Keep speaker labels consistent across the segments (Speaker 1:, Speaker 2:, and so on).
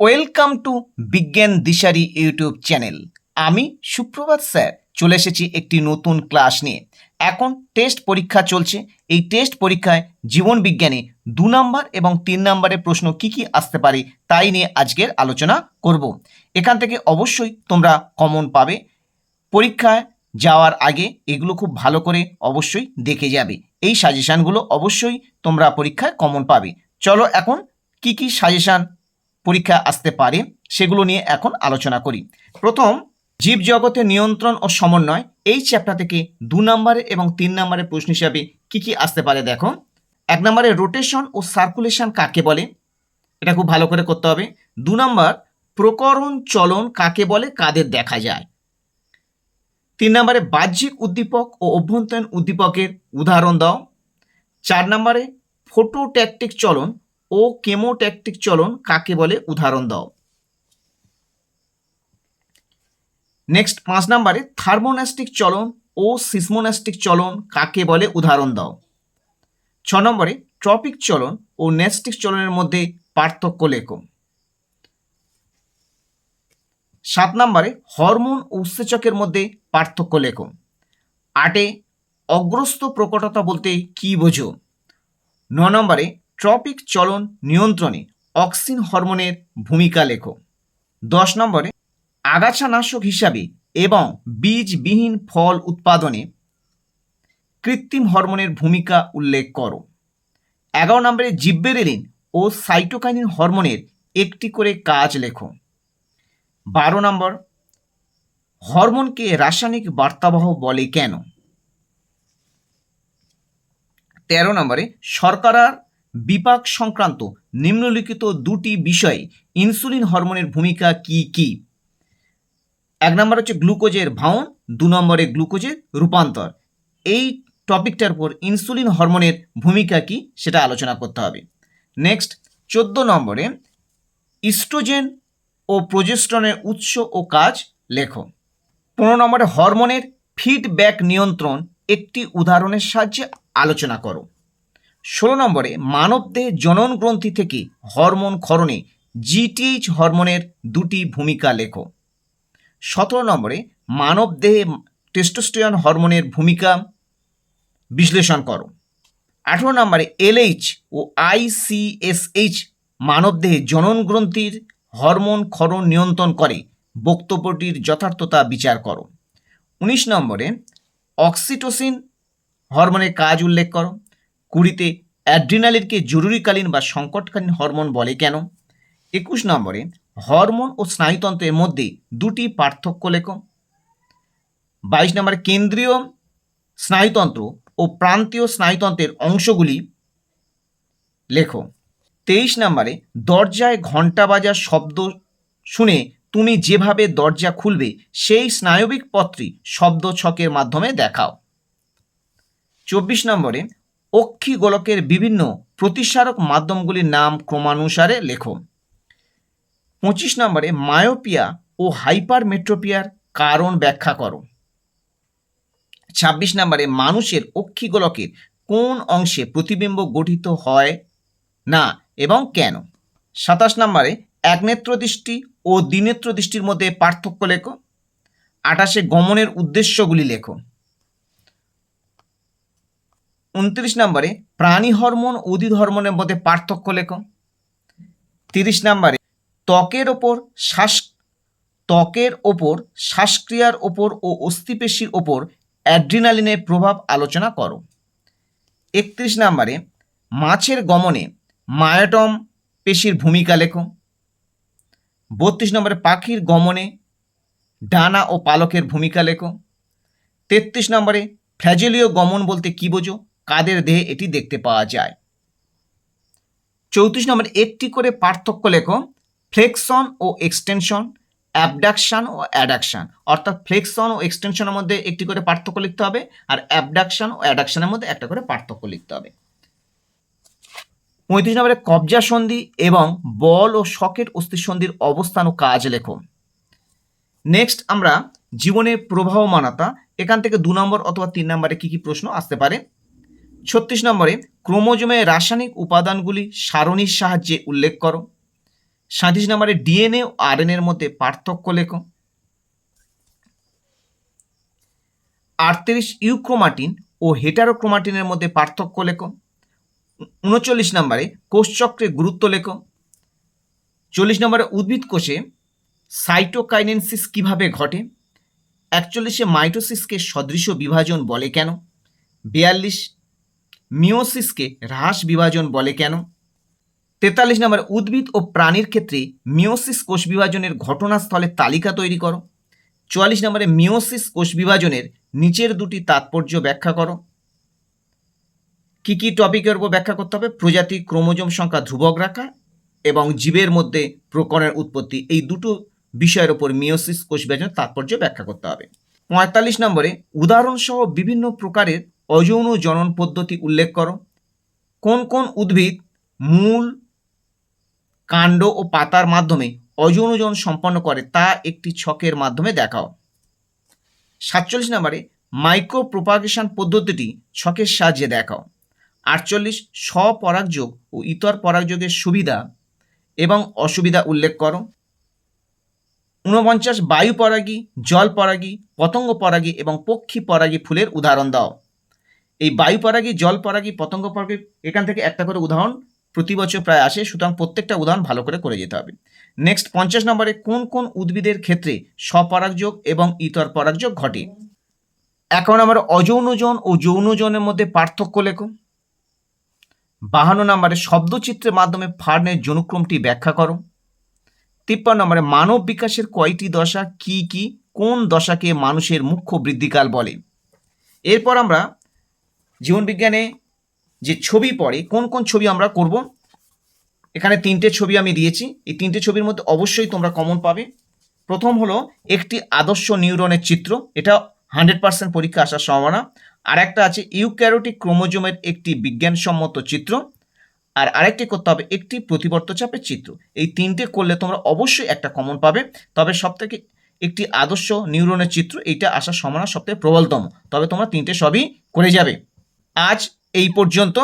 Speaker 1: Welcome to বিজ্ঞান দিশারি YouTube channel আমি সুপ্রভাত স্যার, চলে এসেছি একটি নতুন ক্লাস নিয়ে। এখন টেস্ট পরীক্ষা চলছে। এই টেস্ট পরীক্ষায় জীবন বিজ্ঞানে দু নম্বর এবং তিন নম্বরের প্রশ্ন কি কি আসতে পারে তাই নিয়ে আজকের আলোচনা করব। এখান থেকে অবশ্যই তোমরা কমন পাবে। পরীক্ষায় যাওয়ার আগে এগুলো খুব ভালো করে অবশ্যই দেখে যাবে। এই সাজেশানগুলো অবশ্যই তোমরা পরীক্ষায় কমন পাবে। চলো এখন কি কি সাজেশান পরীক্ষা আসতে পারে, সেগুলো নিয়ে এখন আলোচনা করি। প্রথম জীব জীবজগতের নিয়ন্ত্রণ ও সমন্বয়। এই চ্যাপ্টার থেকে দু নম্বরে এবং তিন নম্বরের প্রশ্ন হিসাবে কি কি আসতে পারে দেখো। এক নম্বরে রোটেশন ও সার্কুলেশন কাকে বলে? এটা খুব ভালো করে করতে হবে। দু নম্বর, প্রকরণ চলন কাকে বলে? কাদের দেখা যায়? তিন নম্বরে বাহ্যিক উদ্দীপক ও অভ্যন্তরীণ উদ্দীপকের উদাহরণ দাও। চার নম্বরে ফোটোট্যাকটিক চলন ও কেমোট্যাকটিক চলন কাকে বলে? উদাহরণ দাও। নেক্সট পাঁচ নম্বরে থার্মোনাস্টিক চলন ও সিসমোনাস্টিক চলন কাকে বলে? উদাহরণ দাও। ছ নম্বরে ট্রপিক চলন ও নেস্টিক চলনের মধ্যে পার্থক্য লেখো। সাত নম্বরে হরমোন উৎসেচকের মধ্যে পার্থক্য লেখো। আটে অগ্রস্ত প্রকটতা বলতে কি বোঝো? ন নম্বরে ট্রপিক চলন নিয়ন্ত্রণে অক্সিন হরমোনের ভূমিকা লেখো। দশ নম্বরে, আগাছানাশক হিসাবে এবং বীজবিহীন ফল উৎপাদনে কৃত্রিম হরমোনের ভূমিকা উল্লেখ করো। এগারো নম্বরে, জিব্বেরেলিন ও সাইটোকাইনিন হরমোনের একটি করে কাজ লেখো। বারো নম্বর, হরমোনকে রাসায়নিক বার্তাবহ বলে কেন? তেরো নম্বরে সরকারার বিপাক সংক্রান্ত নিম্নলিখিত দুটি বিষয়ে ইনসুলিন হরমোনের ভূমিকা কি কি? এক নম্বর হচ্ছে গ্লুকোজের ভাঙন দু নম্বরে গ্লুকোজের রূপান্তর। এই টপিকটার উপর ইনসুলিন হরমোনের ভূমিকা কি সেটা আলোচনা করতে হবে। নেক্সট, চোদ্দ নম্বরে ইস্ট্রোজেন ও প্রোজেস্ট্রনের উৎস ও কাজ লেখো। পনেরো নম্বরে হরমোনের ফিডব্যাক নিয়ন্ত্রণ একটি উদাহরণের সাহায্যে আলোচনা করো। ষোলো নম্বরে মানবদেহে জনন গ্রন্থি থেকে হরমোন ক্ষরণে জিটিএইচ হরমোনের দুটি ভূমিকা লেখো। সতেরো নম্বরে মানবদেহে টেস্টোস্টেরন হরমোনের ভূমিকা বিশ্লেষণ করো। আঠেরো নম্বরে এলএইচ ও আইসিএসএইচ মানবদেহে জনন গ্রন্থির হরমোন ক্ষরণ নিয়ন্ত্রণ করে বক্তব্যটির যথার্থতা বিচার করো। উনিশ নম্বরে অক্সিটোসিন হরমোনের কাজ উল্লেখ করো। কুড়িতে অ্যাড্রিনালিনকে জরুরিকালীন বা সংকটকালীন হরমোন বলে কেন? একুশ নম্বরে, হরমোন ও স্নায়ুতন্ত্রের মধ্যে দুটি পার্থক্য লেখো। বাইশ নম্বরে, কেন্দ্রীয় স্নায়ুতন্ত্র ও প্রান্তীয় স্নায়ুতন্ত্রের অংশগুলি লেখো। তেইশ নম্বরে, দরজায় ঘণ্টা বাজার শব্দ শুনে তুমি যেভাবে দরজা খুলবে, সেই স্নায়বিক পত্রী শব্দ ছকের মাধ্যমে দেখাও। চব্বিশ নম্বরে অক্ষি গোলকের বিভিন্ন প্রতিসারক মাধ্যমগুলির নাম ক্রমানুসারে লেখো। পঁচিশ নম্বরে মায়োপিয়া ও হাইপার মেট্রোপিয়ার কারণ ব্যাখ্যা করো। ছাব্বিশ নম্বরে মানুষের অক্ষিগোলকের কোন অংশে প্রতিবিম্ব গঠিত হয় না এবং কেন? সাতাশ নম্বরে একনেত্র দৃষ্টি ও দ্বিনেত্র দৃষ্টির মধ্যে পার্থক্য লেখো। আঠাশে গমনের উদ্দেশ্যগুলি লেখো। উনত্রিশ নম্বরে, প্রাণী হরমোন উদ্ভিদ হরমোনের মধ্যে পার্থক্য লেখো। তিরিশ নম্বরে, ত্বকের ওপর শ্বাস ত্বকের ওপর শ্বাসক্রিয়ার ওপর ও অস্থিপেশির ওপর অ্যাড্রিনালিনের প্রভাব আলোচনা করো। একত্রিশ নম্বরে, মাছের গমনে মায়াটম পেশির ভূমিকা লেখো। বত্রিশ নম্বরে, পাখির গমনে ডানা ও পালকের ভূমিকা লেখো। তেত্রিশ নম্বরে ফ্ল্যাজেলীয় গমন বলতে কী বোঝো? কাদের দেহে এটি দেখতে পাওয়া যায়। চৌত্রিশ নম্বরে, একটি করে পার্থক্য লেখো। ফ্লেকশন ও এক্সটেনশন, অ্যাবডাকশান ও অ্যাডাকশান। অর্থাৎ ফ্লেকশন ও এক্সটেনশনের মধ্যে একটি করে পার্থক্য লিখতে হবে আর অ্যাবডাকশান ও অ্যাডাকশানের মধ্যে একটা করে পার্থক্য লিখতে হবে। পঁয়ত্রিশ নম্বরে, কবজা সন্ধি এবং বল ও শকেট অস্থিসন্ধির অবস্থান ও কাজ লেখো। নেক্সট আমরা জীবনের প্রবাহমানতা, এখান থেকে দু নম্বর অথবা তিন নম্বরে কী কী প্রশ্ন আসতে পারে? ছত্রিশ নম্বরে ক্রোমোজোমে রাসায়নিক উপাদানগুলি সারণীর সাহায্যে উল্লেখ করো। সাঁত্রিশ নম্বরে ডিএনএ ও আরএনএ এর মধ্যে পার্থক্য লেখো। আটত্রিশ ইউক্রোমাটিন ও হেটারোক্রোমাটিনের মধ্যে পার্থক্য লেখো। উনচল্লিশ নম্বরে কোষচক্রের গুরুত্ব লেখো। চল্লিশ নম্বরে উদ্ভিদ কোষে সাইটোকাইনেনসিস কীভাবে ঘটে? একচল্লিশে মাইটোসিসকে সদৃশ বিভাজন বলে কেন? বিয়াল্লিশ মিওসিসকে হ্রাস বিভাজন বলে কেন? তেতাল্লিশ নম্বর, উদ্ভিদ ও প্রাণীর ক্ষেত্রে মিওসিস কোষ বিভাজনের ঘটনাস্থলের তালিকা তৈরি করো। চুয়াল্লিশ নম্বরে মিওসিস কোষ বিভাজনের নিচের দুটি তাৎপর্য ব্যাখ্যা করো। কি কি টপিকের উপর ব্যাখ্যা করতে হবে? প্রজাতি, ক্রোমোজোম সংখ্যা, ধ্রুবক রাখা এবং জীবের মধ্যে প্রকরণের উৎপত্তি। এই দুটো বিষয়ের উপর মিওসিস কোষ বিভাজনের তাৎপর্য ব্যাখ্যা করতে হবে। পঁয়তাল্লিশ নম্বরে, উদাহরণসহ বিভিন্ন প্রকারের অযৌন জনন পদ্ধতি উল্লেখ করো। কোন কোন উদ্ভিদ মূল, কাণ্ড ও পাতার মাধ্যমে অযৌন সম্পন্ন করে তা একটি ছকের মাধ্যমে দেখাও। সাতচল্লিশ নম্বরে মাইক্রো প্রোপাগেশন পদ্ধতিটি ছকের সাহায্যে দেখাও। আটচল্লিশ স্বপরাগযোগ ও ইতর পরাগযোগের সুবিধা এবং অসুবিধা উল্লেখ করো। ঊনপঞ্চাশ বায়ু পরাগী জল পরাগী পতঙ্গ পরাগী এবং পক্ষী পরাগী ফুলের উদাহরণ দাও। এই বায়ু পরাগী জল পরাগী পতঙ্গ পরাগী এখান থেকে একটা করে উদাহরণ প্রতি বছর প্রায় আসে, সুতরাং প্রত্যেকটা উদাহরণ ভালো করে করে যেতে হবে। নেক্সট পঞ্চাশ নম্বরে কোন কোন উদ্ভিদের ক্ষেত্রে স্বপরাগযোগ এবং ইতর পরাগযোগ ঘটে? এখন আমরা অযৌনজন ও যৌনজনের মধ্যে পার্থক্য লেখো। বাহান্ন নম্বরে শব্দচিত্রের মাধ্যমে ফার্নের জনুক্রমটি ব্যাখ্যা করো। তিপ্পান্ন নম্বরে মানব বিকাশের কয়টি দশা, কি কি, কোন দশাকে মানুষের মুখ্য বৃদ্ধিকাল বলে? এরপর আমরা জীবনবিজ্ঞানে যে ছবি পড়ে, কোন কোন ছবি আমরা করব? এখানে তিনটে ছবি আমি দিয়েছি। এই তিনটে ছবির মধ্যে অবশ্যই তোমরা কমন পাবে। প্রথম হলো একটি আদর্শ নিউরনের চিত্র, এটা হান্ড্রেড পার্সেন্ট পরীক্ষা আসার সম্ভাবনা। আর একটা আছে ইউক্যারোটিক ক্রোমোজোমের একটি বিজ্ঞানসম্মত চিত্র। আর আরেকটি করতে হবে একটি প্রতিবর্ত চাপের চিত্র। এই তিনটে করলে তোমরা অবশ্যই একটা কমন পাবে। তবে সবথেকে একটি আদর্শ নিউরনের চিত্র, এইটা আসার সম্ভাবনা সবথেকে প্রবলতম। তবে তোমরা তিনটে সবই করে যাবে। আজ এই পর্যন্ত।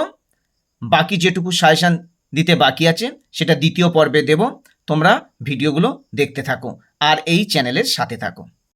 Speaker 1: বাকি যেটুকু সাজেশান দিতে বাকি আছে, সেটা দ্বিতীয় পর্বে দেব। তোমরা ভিডিওগুলো দেখতে থাকো আর এই চ্যানেলের সাথে থাকো।